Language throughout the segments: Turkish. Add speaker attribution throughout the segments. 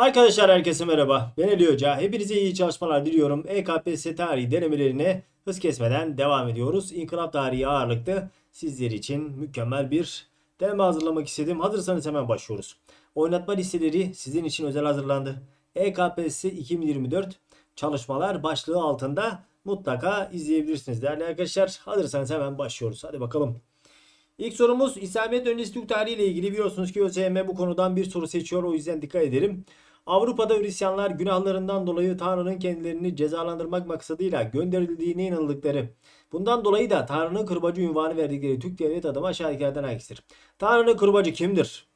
Speaker 1: Arkadaşlar herkese merhaba. Ben Ali Hoca. Hepinize iyi çalışmalar diliyorum. EKPSS tarihi denemelerine hız kesmeden devam ediyoruz. İnkılap tarihi ağırlıklı sizler için mükemmel bir deneme hazırlamak istedim. Hazırsanız hemen başlıyoruz. Oynatma listeleri sizin için özel hazırlandı. EKPSS 2024 çalışmalar başlığı altında mutlaka izleyebilirsiniz değerli arkadaşlar. Hazırsanız hemen başlıyoruz. Hadi bakalım. İlk sorumuz İslamiyet öncesi Türk tarihi ile ilgili biliyorsunuz ki ÖSYM bu konudan bir soru seçiyor o yüzden dikkat edelim. Avrupa'da Hristiyanlar günahlarından dolayı Tanrı'nın kendilerini cezalandırmak maksadıyla gönderildiğine inanıldıkları. Bundan dolayı da Tanrı'nın kırbacı ünvanı verdikleri Türk devlet adamı aşağıdakilerden hangisidir? Tanrı'nın kırbacı kimdir?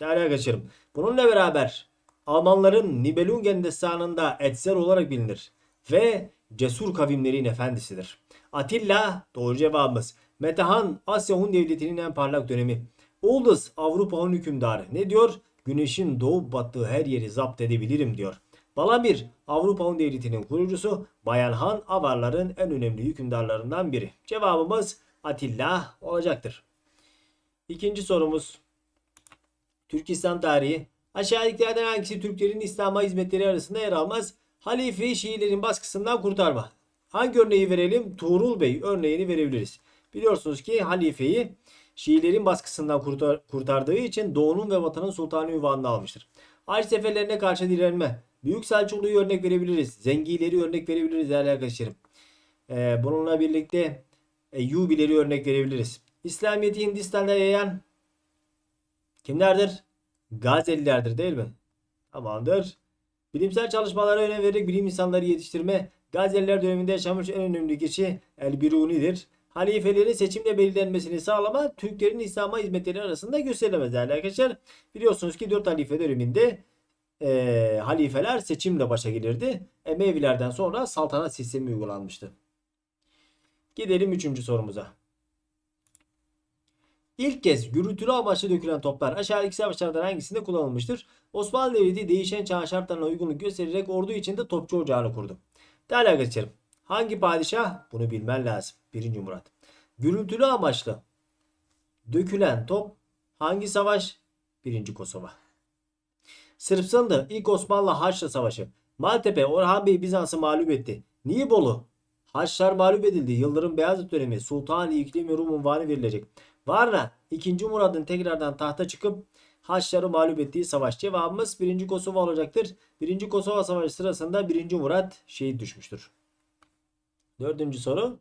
Speaker 1: Değerli arkadaşlarım. Bununla beraber Almanların Nibelungen destanında Etzer olarak bilinir ve cesur kavimlerin efendisidir. Atilla doğru cevabımız. Metehan Asya Hun Devleti'nin en parlak dönemi. Oğuz Avrupa Hun hükümdarı. Ne diyor? Güneşin doğup battığı her yeri zapt edebilirim diyor. Balamir Avrupa Hun Devleti'nin kurucusu Bayan Han Avarların en önemli hükümdarlarından biri. Cevabımız Atilla olacaktır. İkinci sorumuz. Türk İslam tarihi. Aşağıdakilerden hangisi Türklerin İslam'a hizmetleri arasında yer almaz? Halife Şiilerin baskısından kurtarma. Hangi örneği verelim? Tuğrul Bey örneğini verebiliriz. Biliyorsunuz ki halifeyi Şiilerin baskısından kurtar- kurtardığı için Doğu'nun ve Vatan'ın sultanı ünvanını almıştır. Haç seferlerine karşı direnme. Büyük Selçuklu'yu örnek verebiliriz. Zengileri örnek verebiliriz değerli arkadaşlarım. Ee, bununla birlikte Eyyubileri örnek verebiliriz. İslamiyet'i Hindistan'da yayan kimlerdir? Gazelilerdir değil mi? Tamamdır. Bilimsel çalışmalara önem vererek bilim insanları yetiştirme Gazeliler döneminde yaşamış en önemli kişi El-Biruni'dir. Halifelerin seçimle belirlenmesini sağlama Türklerin İslam'a hizmetleri arasında gösterilemez değerli arkadaşlar. Biliyorsunuz ki 4 halife döneminde eee, halifeler seçimle başa gelirdi. Emevilerden sonra saltanat sistemi uygulanmıştı. Gidelim 3. sorumuza. İlk kez gürültülü amaçlı dökülen toplar aşağıdaki savaşlardan hangisinde kullanılmıştır? Osmanlı Devleti değişen çağ şartlarına uygunluk göstererek ordu içinde topçu ocağını kurdu. Değerli arkadaşlarım, hangi padişah? Bunu bilmen lazım. 1. Murat. Gürültülü amaçlı dökülen top hangi savaş? 1. Kosova. Sırpsındı ilk Osmanlı Haçlı Savaşı. Maltepe Orhan Bey Bizans'ı mağlup etti. Nibolu Haçlar mağlup edildi. Yıldırım Beyazıt dönemi Sultan İklim Rum unvanı verilecek. Varna 2. Murad'ın tekrardan tahta çıkıp Haçları mağlup ettiği savaş. Cevabımız 1. Kosova olacaktır. 1. Kosova Savaşı sırasında 1. Murat şehit düşmüştür. Dördüncü soru.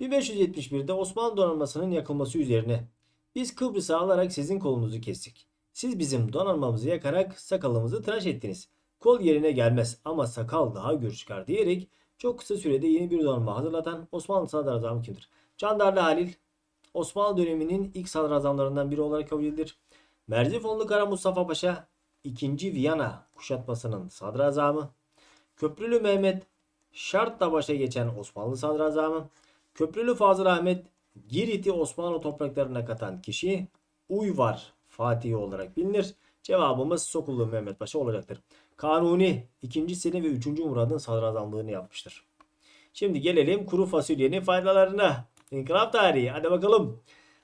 Speaker 1: 1571'de Osmanlı donanmasının yakılması üzerine biz Kıbrıs'ı alarak sizin kolunuzu kestik. Siz bizim donanmamızı yakarak sakalımızı tıraş ettiniz. Kol yerine gelmez ama sakal daha gür çıkar diyerek çok kısa sürede yeni bir donanma hazırlatan Osmanlı sadrazamı kimdir? Candarlı Halil Osmanlı döneminin ilk sadrazamlarından biri olarak kabul edilir. Merzifonlu Kara Mustafa Paşa 2. Viyana kuşatmasının sadrazamı. Köprülü Mehmet şartla başa geçen Osmanlı sadrazamı. Köprülü Fazıl Ahmet Girit'i Osmanlı topraklarına katan kişi Uyvar Fatih olarak bilinir. Cevabımız Sokullu Mehmet Paşa olacaktır. Kanuni 2. Selim ve 3. Murad'ın sadrazamlığını yapmıştır. Şimdi gelelim kuru fasulyenin faydalarına. İnkılap tarihi. Hadi bakalım.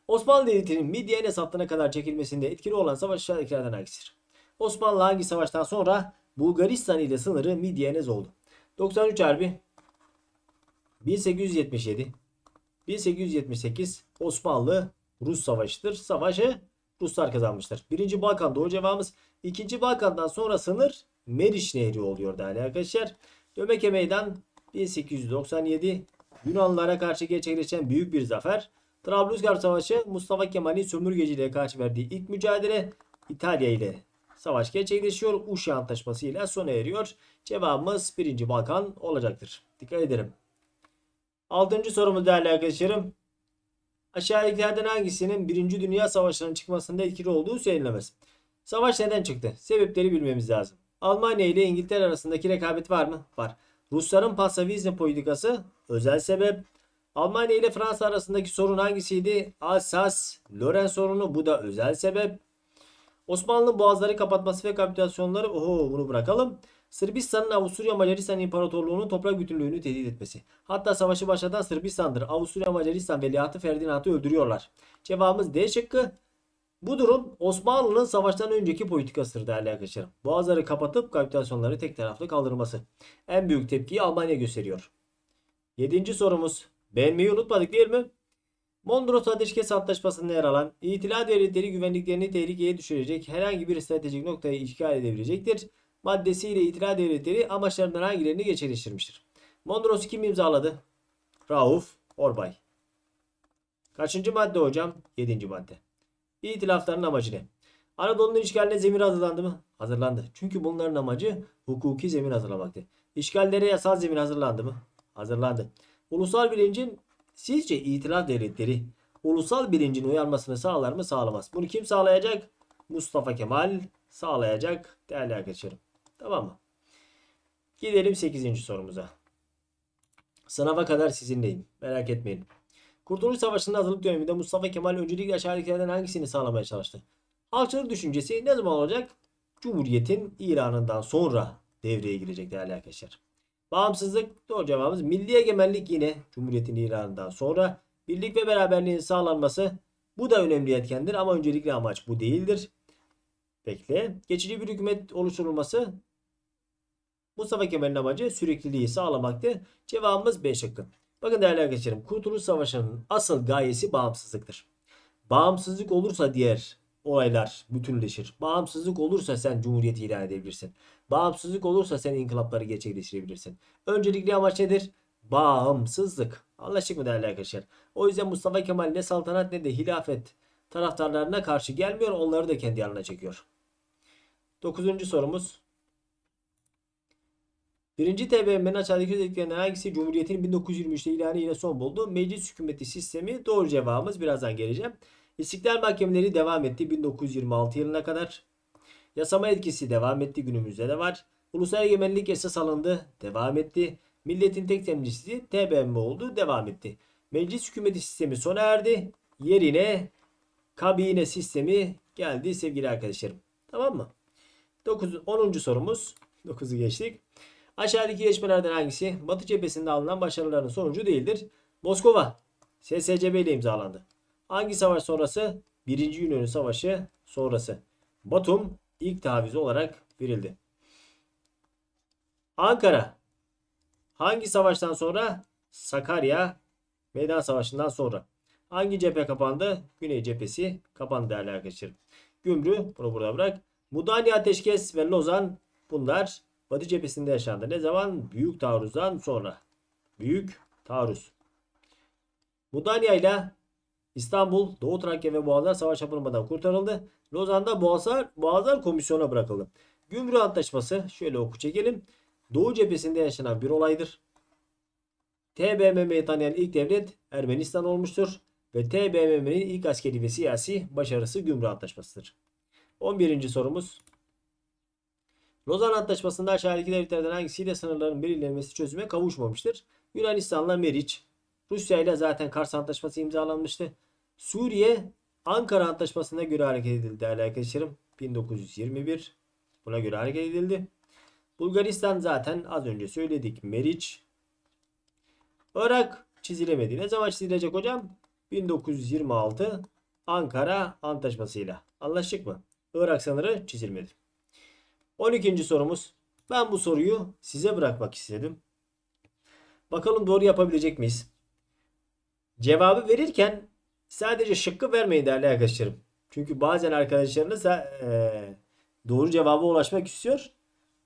Speaker 1: Osmanlı Devleti'nin Midye'ne sattığına kadar çekilmesinde etkili olan savaş aşağıdakilerden hangisidir? Osmanlı hangi savaştan sonra Bulgaristan ile sınırı Midye'nez oldu? 93 Harbi 1877 1878 Osmanlı Rus Savaşı'dır. Savaşı Ruslar kazanmıştır. Birinci Balkan doğru cevabımız. İkinci Balkan'dan sonra sınır Meriç Nehri oluyor değerli arkadaşlar. Dömeke Meydan 1897 Yunanlılara karşı gerçekleşen büyük bir zafer. Trablusgarp Savaşı Mustafa Kemal'in sömürgeciliğe karşı verdiği ilk mücadele İtalya ile savaş gerçekleşiyor. Uşa Antlaşması ile sona eriyor. Cevabımız 1. Balkan olacaktır. Dikkat edelim. Altıncı sorumuz değerli arkadaşlarım. Aşağıdakilerden hangisinin 1. Dünya Savaşı'nın çıkmasında etkili olduğu söylenemez. Savaş neden çıktı? Sebepleri bilmemiz lazım. Almanya ile İngiltere arasındaki rekabet var mı? Var. Rusların pasifizm politikası özel sebep. Almanya ile Fransa arasındaki sorun hangisiydi? Alsas-Lorraine sorunu bu da özel sebep. Osmanlı'nın boğazları kapatması ve kapitülasyonları oho bunu bırakalım. Sırbistan'ın Avusturya Macaristan İmparatorluğu'nun toprak bütünlüğünü tehdit etmesi. Hatta savaşı başlatan Sırbistan'dır. Avusturya Macaristan veliahtı Ferdinand'ı öldürüyorlar. Cevabımız D şıkkı. Bu durum Osmanlı'nın savaştan önceki politikasıdır değerli arkadaşlarım. Boğazları kapatıp kapitülasyonları tek taraflı kaldırması. En büyük tepkiyi Almanya gösteriyor. Yedinci sorumuz. Beğenmeyi unutmadık değil mi? Mondros Ateşkes Antlaşması'nda yer alan İtilal devletleri güvenliklerini tehlikeye düşürecek herhangi bir stratejik noktayı işgal edebilecektir. Maddesiyle İtilal devletleri amaçlarından hangilerini gerçekleştirmiştir? Mondros'u kim imzaladı? Rauf Orbay. Kaçıncı madde hocam? Yedinci madde. İtilafların amacı ne? Anadolu'nun işgaline zemin hazırlandı mı? Hazırlandı. Çünkü bunların amacı hukuki zemin hazırlamaktı. İşgallere yasal zemin hazırlandı mı? Hazırlandı. Ulusal bilincin sizce itilaf devletleri ulusal bilincin uyanmasını sağlar mı? Sağlamaz. Bunu kim sağlayacak? Mustafa Kemal sağlayacak değerli arkadaşlarım. Tamam mı? Gidelim 8. sorumuza. Sınava kadar sizinleyim. Merak etmeyin. Kurtuluş Savaşı'nın hazırlık döneminde Mustafa Kemal öncelikle aşağıdakilerden hangisini sağlamaya çalıştı? Halkçılık düşüncesi ne zaman olacak? Cumhuriyet'in ilanından sonra devreye girecek değerli arkadaşlar. Bağımsızlık doğru cevabımız. Milli egemenlik yine Cumhuriyet'in ilanından sonra. Birlik ve beraberliğin sağlanması bu da önemli etkendir ama öncelikli amaç bu değildir. Bekle. Geçici bir hükümet oluşturulması Mustafa Kemal'in amacı sürekliliği sağlamaktı. Cevabımız B şıkkı. Bakın değerli arkadaşlarım Kurtuluş Savaşı'nın asıl gayesi bağımsızlıktır. Bağımsızlık olursa diğer olaylar bütünleşir. Bağımsızlık olursa sen cumhuriyeti ilan edebilirsin. Bağımsızlık olursa sen inkılapları gerçekleştirebilirsin. Öncelikli amaç nedir? Bağımsızlık. Anlaştık mı değerli arkadaşlar? O yüzden Mustafa Kemal ne saltanat ne de hilafet taraftarlarına karşı gelmiyor. Onları da kendi yanına çekiyor. Dokuzuncu sorumuz. Birinci TBMM'nin aşağıdaki özelliklerinden hangisi Cumhuriyet'in 1923'te ilanı ile son buldu? Meclis hükümeti sistemi doğru cevabımız. Birazdan geleceğim. İstiklal mahkemeleri devam etti 1926 yılına kadar. Yasama etkisi devam etti günümüzde de var. Ulusal egemenlik esas alındı devam etti. Milletin tek temsilcisi TBMM oldu devam etti. Meclis hükümeti sistemi sona erdi. Yerine kabine sistemi geldi sevgili arkadaşlarım. Tamam mı? 9, 10. sorumuz. 9'u geçtik. Aşağıdaki gelişmelerden hangisi Batı cephesinde alınan başarıların sonucu değildir? Moskova SSCB ile imzalandı. Hangi savaş sonrası? Birinci Yunan Savaşı sonrası. Batum ilk taviz olarak verildi. Ankara hangi savaştan sonra? Sakarya Meydan Savaşı'ndan sonra. Hangi cephe kapandı? Güney cephesi kapandı değerli arkadaşlarım. Gümrü bunu burada bırak. Mudanya Ateşkes ve Lozan bunlar Batı cephesinde yaşandı. Ne zaman? Büyük taarruzdan sonra. Büyük taarruz. Mudanya ile İstanbul, Doğu Trakya ve Boğazlar savaş yapılmadan kurtarıldı. Lozan'da Boğazlar, Boğazlar Komisyonu'na bırakıldı. Gümrük Antlaşması şöyle oku çekelim. Doğu cephesinde yaşanan bir olaydır. TBMM'yi tanıyan ilk devlet Ermenistan olmuştur. Ve TBMM'nin ilk askeri ve siyasi başarısı Gümrük Antlaşması'dır. 11. sorumuz. Lozan Antlaşması'nda aşağıdaki devletlerden hangisiyle sınırların belirlenmesi çözüme kavuşmamıştır? Yunanistan'la Meriç, Rusya ile zaten Kars Antlaşması imzalanmıştı. Suriye Ankara Antlaşması'na göre hareket edildi değerli arkadaşlarım. 1921 buna göre hareket edildi. Bulgaristan zaten az önce söyledik. Meriç. Irak çizilemedi. Ne zaman çizilecek hocam? 1926 Ankara Antlaşması'yla. Anlaştık mı? Irak sınırı çizilmedi. 12. sorumuz. Ben bu soruyu size bırakmak istedim. Bakalım doğru yapabilecek miyiz? Cevabı verirken sadece şıkkı vermeyin değerli arkadaşlarım. Çünkü bazen arkadaşlarınız da, eee, doğru cevaba ulaşmak istiyor.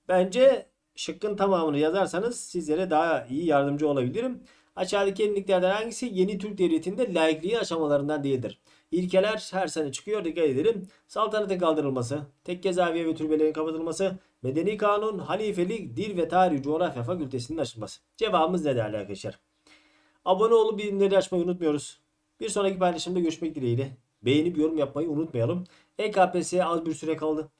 Speaker 1: Bence şıkkın tamamını yazarsanız sizlere daha iyi yardımcı olabilirim. Aşağıdaki yeniliklerden hangisi yeni Türk Devleti'nde laikliği aşamalarından değildir? İlkeler her sene çıkıyor dikkat edelim. Saltanatın kaldırılması, tekke zaviye ve türbelerin kapatılması, medeni kanun, halifelik, dil ve tarih coğrafya fakültesinin açılması. Cevabımız ne değerli arkadaşlar? Abone olup bildirimleri açmayı unutmuyoruz. Bir sonraki paylaşımda görüşmek dileğiyle. Beğenip yorum yapmayı unutmayalım. EKPS'ye az bir süre kaldı.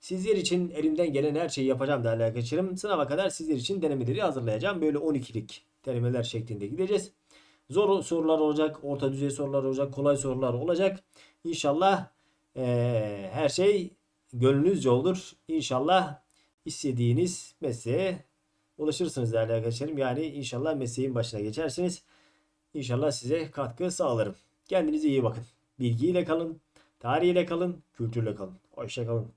Speaker 1: Sizler için elimden gelen her şeyi yapacağım değerli arkadaşlarım. Sınava kadar sizler için denemeleri hazırlayacağım. Böyle 12'lik denemeler şeklinde gideceğiz. Zor sorular olacak, orta düzey sorular olacak, kolay sorular olacak. İnşallah eee, her şey gönlünüzce olur. İnşallah istediğiniz mesleğe ulaşırsınız değerli arkadaşlarım. Yani inşallah mesleğin başına geçersiniz. İnşallah size katkı sağlarım. Kendinize iyi bakın. Bilgiyle kalın. Tarihiyle kalın, kültürle kalın. Hoşça kalın.